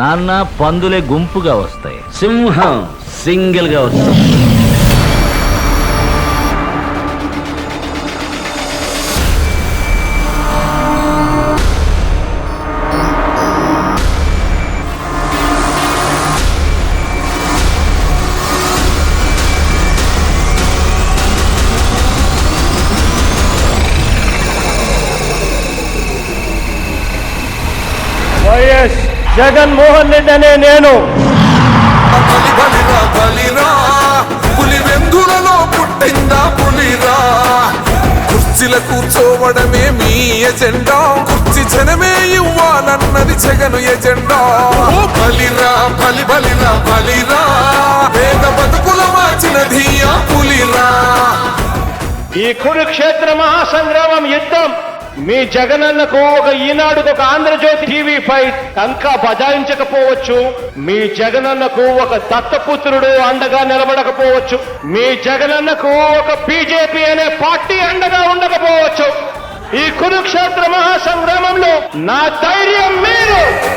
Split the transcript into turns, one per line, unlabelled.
నాన్న పందులే గుంపుగా వస్తాయి. సింహం సింగిల్గా వస్తుంది.
వైఎస్ జగన్మోహన్ రెడ్డి అనే నేను.
కుర్చీల కూర్చోవడమే మీ ఎజెండా కుర్చీ జనమే ఇవ్వాలన్నది జగను ఎజెండా. బలిరా బలి బలిరా బలిరా పేద బతుకుల మార్చినది ఆ పులిరా.
ఈ కురుక్షేత్ర మహాసంగ్రామం యుద్ధం మీ జగనన్నకు ఒక ఈనాడుకు ఒక ఆంధ్రజ్యోతి టీవీ ఫైట్ టంకా బజాయించకపోవచ్చు. మీ జగనన్నకు ఒక దత్తపుత్రుడు అండగా నిలబడకపోవచ్చు. మీ జగనన్నకు ఒక బీజేపీ అనే పార్టీ అండగా ఉండకపోవచ్చు. ఈ కురుక్షేత్ర మహాసంగ్రామంలో నా ధైర్యం మీరు!